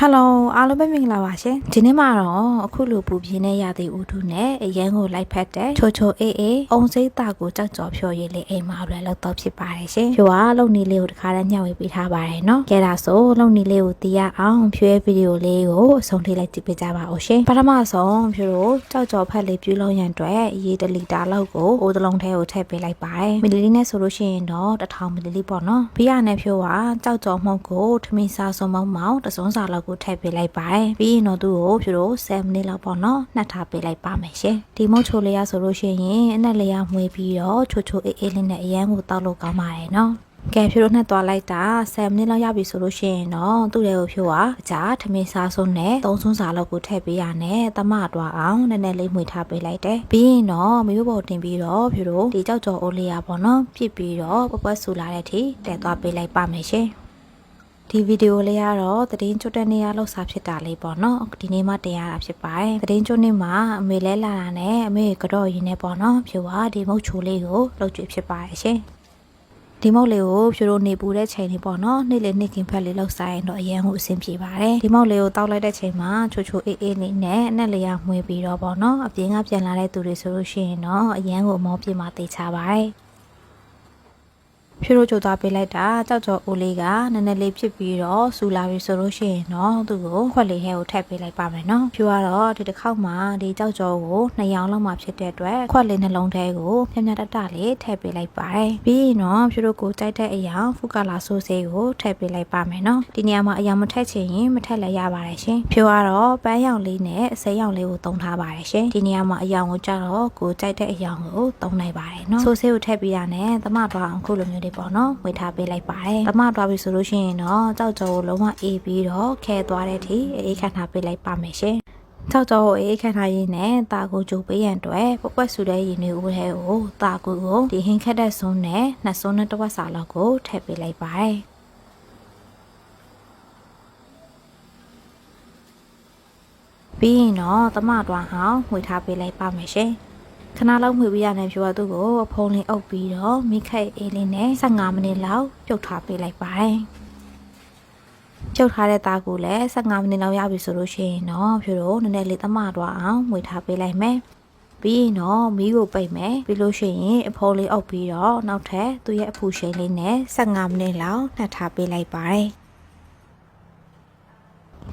ဟယ်လိုအားလုံးပဲမင်္ဂလာပါရှင်ဒီနေ့မှာတော့အခုလိုပူပြင်းတဲ့ရာသီဥတုနဲ့အရန်ကိုလိုက်ဖက်တဲ့ချိုချိုအေးအေးအုံစိတ်တာကိုကြောက်ကြော်ဖြော်ရည်လေးအိမ်မှာလည်းလောက်တော့ဖြစ်ပါတယ်ရှင်ဖြိုကလုံနေလေးကိုတခါတည်းညှောက်ဝေပေးထားပါတယ်နော်ကဲဒါဆိုလုံနေလေးကိုတီးရအောင်ဖြိုရဲ့ဗီဒီယိုလေးကိုအဆုံးထိလိုက်ကြည့်ပေးကြပါဦးရှင်ပထမဆုံးဖြိုတို့ကြောက်ကြော်ဖက်လေးပြုလုပ်ရန်အတွက်ရေတလီတာလောက်ကိုအိုးတလုံးထဲကိုထည့်ပေးလိုက်ပါတယ်မီလီလီနဲ့ဆိုလို့ရှိရင်တော့1000မီလီလီပေါ့နော်ပြီးရတဲ့ဖြိုကကြောက်ကြော်မှုန့်ကိုထမင်းစားစုံမောင်းမောင်းတစုံစာလောက်ကိုထည့်ပေးလိုက်ပါတယ်ပြီးရင်တော့သူ့ကိုဖြိုတို့7မိနစ်လောက်ပေါ့နော်နှက်ထားပေးလိုက်ပါမယ်ရှင်ဒီမုတ်ချိုလေးရဆိုလို့ရှိရင်အနက်လေးရမှွေပြီးတော့ချိုချိုအေးအေးလေးနဲ့အရန်ကိုတောက်လို့ကောင်းပါတယ်နော်ကဲဖြိုတို့နဲ့တွားလိုက်တာ7မိနစ်လောက်ရပြီဆိုလို့ရှိရင်တော့သူ့ရဲ့ကိုဖြိုကအကြာထမင်းစားဆုံးနဲ့သုံးဆွန်းစာလောက်ကိုထည့်ပေးရနဲ့တမတွားအောင်နည်းနည်းလေးမှွေထားပေးလိုက်တယ်ပြီးရင်တော့မရိုးပေါ်တင်ပြီးတော့ဖြိုတို့ဒီကြောက်ကြော်အိုးလေးရပေါ့နော်ပြစ်ပြီးတော့ပပွက်ဆူလာတဲ့အထိတဲသွားပေးလိုက်ပါမယ်ရှင် ဒီဗီဒီယိုလေးကတော့သတင်းကျွတ်တဲ့နေရာလောက်စားဖြစ်တာလေးပေါ့နော်ဒီနေ့မှတင်ရတာဖြစ်ပါတယ်သတင်းကျွတ်နေ့မှာအမေလဲလာတာနဲ့အမေကတော့ရင်းနေပေါ့နော်ဖြိုကဒီမုတ်ချိုလေးကိုလုပ်ကြည့်ဖြစ်ပါတယ်ရှင်ဒီမုတ်လေးကိုဖြိုတို့နေပူတဲ့ချိန်လေးပေါ့နော်နေ့လေနေ့ခင်ဖက်လေးလောက်စားရင်တော့အရင်ကိုအဆင်ပြေပါတယ်ဒီမုတ်လေးကိုတောက်လိုက်တဲ့ချိန်မှာချိုချိုအေးအေးလေးနဲ့အနက်လေးရမှွေပြီးတော့ပေါ့နော်အပြင်ကပြန်လာတဲ့သူတွေဆိုလို့ရှိရင်တော့အရင်ကိုမောပြေမှာတေချပါတယ် ဖြိုတို့ကြိုသွားပေးလိုက်တာကြောက်ကြော်အိုလေးကနည်းနည်းလေးဖြစ်ပြီးတော့စူလာပြီဆိုလို့ရှိရင်တော့သူ့ကိုခွက်လေးဟဲကိုထည့်ပေးလိုက်ပါမယ်နော်ဖြိုကတော့ဒီတစ်ခေါက်မှာဒီကြောက်ကြော်ကိုနှစ်ရောင်လောက်မှဖြစ်တဲ့အတွက်ခွက်လေးနှလုံးထဲကိုမြမြတတလေးထည့်ပေးလိုက်ပါတယ်ပြီးရင်တော့ဖြိုတို့ကိုကြိုက်တဲ့အရာဖူကလာဆိုးစေးကိုထည့်ပေးလိုက်ပါမယ်နော်ဒီနေရာမှာအရာမထည့်ချင်ရင်မထည့်လည်းရပါတယ်ရှင်ဖြိုကတော့ပန်းရောင်လေးနဲ့အစိမ်းရောင်လေးကိုသုံးထားပါတယ်ရှင်ဒီနေရာမှာအရာကိုကြတော့ကိုကြိုက်တဲ့အရာကိုသုံးနိုင်ပါတယ်နော်ဆိုးစေးကိုထည့်ပေးရနဲ့သမတော့အောင်ခုလိုမျိုးလေးပေါ့နော်ဝေထားပေးလိုက်ပါတယ်သမတော့ပြီဆိုလို့ရှိရင်တော့ကြောက်ကြော်ကိုလုံးဝအေးပြီးတော့ခဲသွားတဲ့အထိအေးခန့်ထားပေးလိုက်ပါမယ်ရှင်ကြောက်ကြောကိုအေးခန့်ထားရင်းနဲ့တာကိုကြိုပေးရန်အတွက်ပပွက်ဆူတဲ့ရင်တွေဦးထဲကိုတာကိုကိုဒီဟင်းခက်တဲ့ဆုံးနဲ့နှစ်ဆုံးနဲ့တစ်ဝက်စာလောက်ကိုထည့်ပေးလိုက်ပါတယ်ပြီးရင်တော့သမတော်ဟောင်းငွေထားပေးလိုက်ပါမယ်ရှင် ခဏလောက်မှွေပေးရတဲ့ဖြိုကသူ့ကိုဖုံးလေးအုပ်ပြီးတော့မိခိုက်အေးလေးနဲ့15မိနစ်လောက်ပြုတ်ထားပေးလိုက်ပါတယ်ပြုတ်ထားတဲ့သားကိုလည်း15မိနစ်လောက်ရပြီဆိုလို့ရှိရင်တော့ဖြိုတို့နည်းနည်းလေးသမတော့အောင်မှွေထားပေးလိုက်မယ်ပြီးရင်တော့မီးကိုပိတ်မယ်ပြီးလို့ရှိရင်အဖိုးလေးအုပ်ပြီးတော့နောက်ထပ်သူ့ရဲ့အဖူရှိန်လေးနဲ့15မိနစ်လောက်နှက်ထားပေးလိုက်ပါတယ်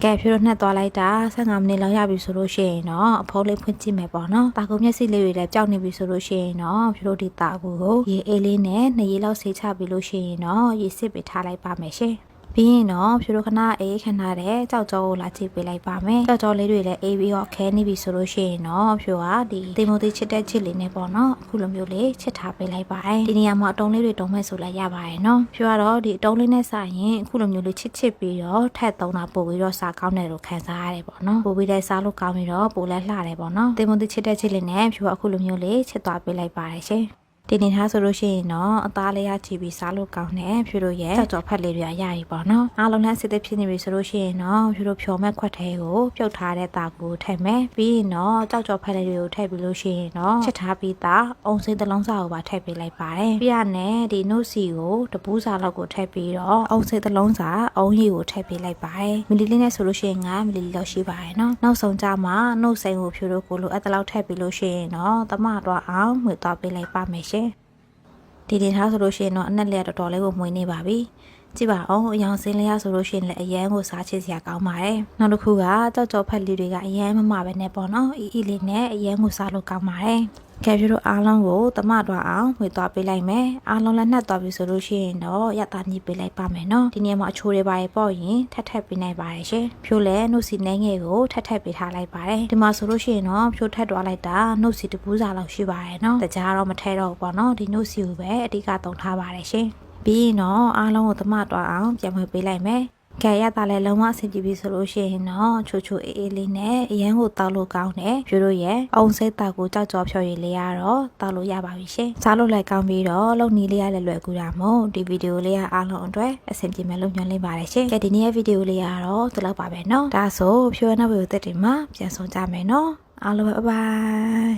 ကဲဖြိုးနှက်သွားလိုက်တာ15မိနစ်လောက်ရပြီဆိုလို့ရှိရင်တော့အဖိုးလေးဖွင့်ကြည့်မယ်ပေါ့နော်။တာကုံမျက်စိလေးတွေလည်းကြောက်နေပြီဆိုလို့ရှိရင်တော့ဖြိုးတို့ဒီတာကူကိုရေအေးလေးနဲ့နှစ်ရေလောက်ဆေးချပြီးလို့ရှိရင်တော့ရေစစ်ပေးထားလိုက်ပါမယ်ရှင်။ ပြီးရင်တော့ဖြိုတို့ခဏအေးခဏတဲ့ကြောက်ကြောကိုလာကြည့်ပေးလိုက်ပါမယ်ကြောက်ကြောလေးတွေလည်းအေးပြီးတော့ခဲနေပြီဆိုလို့ရှိရင်တော့ဖြိုကဒီတေမိုသေးချစ်တဲ့ချစ်လေးနဲ့ပေါ့နော်အခုလိုမျိုးလေးချစ်ထားပေးလိုက်ပါတယ်ဒီနေရာမှာအတုံးလေးတွေတုံးမဲ့ဆိုလည်းရပါတယ်နော်ဖြိုကတော့ဒီအတုံးလေးနဲ့စရင်အခုလိုမျိုးလေးချစ်ချစ်ပြီးတော့ထက်သုံးတာပို့ပြီးတော့စားကောင်းတယ်လို့ခံစားရတယ်ပေါ့နော်ပို့ပြီးတဲ့စားလို့ကောင်းပြီးတော့ပို့လဲလှတယ်ပေါ့နော်တေမိုသေးချစ်တဲ့ချစ်လေးနဲ့ဖြိုကအခုလိုမျိုးလေးချစ်သွားပေးလိုက်ပါတယ်ရှင် ဒီနေထားဆိုလို့ရှိရင်တော့အသားလေးရချီပြီးစားလို့ကောင်းတယ်ဖြူတို့ရဲ့ကြောက်ကြော်ဖက်လေးတွေရရပြီပေါ့နော်အားလုံးနဲ့စစ်သက်ဖြစ်နေပြီဆိုလို့ရှိရင်တော့ဖြူတို့ဖြော်မဲ့ခွက်ထဲကိုပြုတ်ထားတဲ့တာကိုထည့်မယ်ပြီးရင်တော့ကြောက်ကြော်ဖက်လေးတွေကိုထည့်ပြီးလို့ရှိရင်တော့ချက်ထားပြီးသားအုံစိမ်းတစ်လုံးစာကိုပါထည့်ပေးလိုက်ပါတယ်ပြီးရနဲ့ဒီနှုတ်စီကိုတပူးစာလောက်ကိုထည့်ပြီးတော့အုံစိမ်းတစ်လုံးစာအုံရည်ကိုထည့်ပေးလိုက်ပါတယ်မီလီလီနဲ့ဆိုလို့ရှိရင်9မီလီလီလောက်ရှိပါတယ်နော်နောက်ဆုံးကြမှာနှုတ်စိမ်းကိုဖြူတို့ကိုလိုအပ်တဲ့လောက်ထည့်ပြီးလို့ရှိရင်တော့တမတော့အောင်မှွေသွားပေးလိုက်ပါမယ်ရှင်ဒီဒေထားဆိုလို့ရှိရင်တော့အနက်လေးကတော်တော်လေးကိုမှွေနေပါပြီ ကြည့်ပါအောင်အယောင်စင်းလေးရဆိုလို့ရှိရင်လည်းအရန်ကိုစားချစ်စရာကောင်းပါတယ်နောက်တစ်ခုကကြောက်ကြော်ဖက်လေးတွေကအရန်မမပဲနဲ့ပေါ့နော်အီအီလေးနဲ့အရန်ကိုစားလို့ကောင်းပါတယ်ကဲပြတို့အားလုံးကိုတမတော့အောင်ဝေသွားပေးလိုက်မယ်အားလုံးလည်းနှက်သွားပြီဆိုလို့ရှိရင်တော့ရတာညှိပေးလိုက်ပါမယ်နော်ဒီနေရာမှာအချိုးတွေပါရပေါ့ရင်ထက်ထက်ပေးနိုင်ပါတယ်ရှင်ဖြိုးလဲနှုတ်စီနှဲငယ်ကိုထက်ထက်ပေးထားလိုက်ပါတယ်ဒီမှာဆိုလို့ရှိရင်တော့ဖြိုးထက်သွားလိုက်တာနှုတ်စီတပူးစာလောက်ရှိပါတယ်နော်တကြားတော့မထဲတော့ဘူးပေါ့နော်ဒီနှုတ်စီကိုပဲအဓိကသုံးထားပါတယ်ရှင် ပြီးရင်တော့အားလုံးကိုသမတော်အောင်ပြန်ဝင်ပေးလိုက်မယ်။ကြရတာလည်းလုံးဝအဆင်ပြေပြီဆိုလို့ရှိရင်တော့ချိုချိုအေးအေးလေးနဲ့အရန်ကိုတောက်လို့ကောင်းတယ်။ပြို့တို့ရဲ့အုံစိတ်တာကိုကြောက်ကြော်ဖြော်ရည်လေးရတော့တောက်လို့ရပါပြီရှင်။စားလို့လည်းကောင်းပြီးတော့လုံနီးလေးရလည်းလွယ်ကူတာမို့ဒီဗီဒီယိုလေးကအားလုံးအတွက်အဆင်ပြေမယ်လို့ညွှန်လေးပါတယ်ရှင်။ကြဒီနေ့ရဲ့ဗီဒီယိုလေးကတော့ဒီလောက်ပါပဲနော်။ဒါဆိုဖြိုးရနောက်ဗီဒီယိုသက်တွေမှာပြန်ဆုံကြမယ်နော်။အားလုံးပဲဘိုင်ဘိုင်